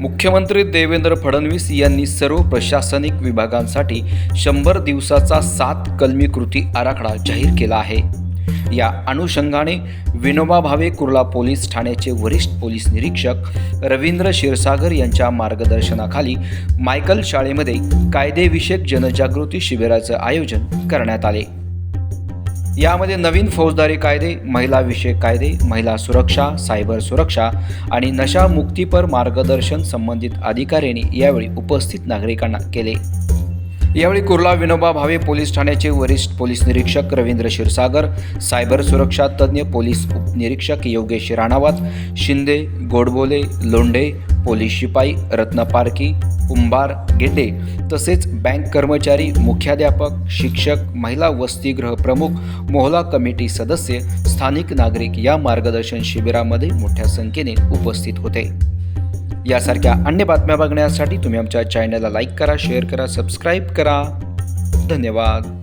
मुख्यमंत्री देवेंद्र फडणवीस यांनी सर्व प्रशासनिक विभागांसाठी शंभर दिवसाचा सात कलमी कृती आराखडा जाहीर केला आहे. या अनुषंगाने विनोबा भावे कुर्ला पोलीस ठाण्याचे वरिष्ठ पोलीस निरीक्षक रवींद्र क्षीरसागर यांच्या मार्गदर्शनाखाली मायकल शाळेमध्ये कायदेविषयक जनजागृती शिबिराचं आयोजन करण्यात आले. यामध्ये नवीन फौजदारी कायदे महिला विषयक कायदे महिला सुरक्षा सायबर सुरक्षा आणि नशा मुक्तीपर मार्गदर्शन संबंधित अधिकाऱ्यांनी यावेळी उपस्थित नागरिकांना केले. यावेळी कुर्ला विनोबा भावे पोलीस ठाण्याचे वरिष्ठ पोलीस निरीक्षक रवींद्र क्षीरसागर सायबर सुरक्षा तज्ज्ञ पोलीस उपनिरीक्षक योगेश राणावत शिंदे गोडबोले लोंढे पोलीस शिपाई रत्न पारकी कुंभार गेंडे तसेच बँक कर्मचारी मुख्याध्यापक शिक्षक महिला वसतिगृह प्रमुख मोहला कमिटी सदस्य स्थानिक नागरिक या मार्गदर्शन शिबिरामध्ये मोठ्या संख्येने उपस्थित होते. यासारख्या अन्य बातम्या बघण्यासाठी तुम्ही आमच्या चॅनलला लाईक करा शेअर करा सबस्क्राईब करा. धन्यवाद.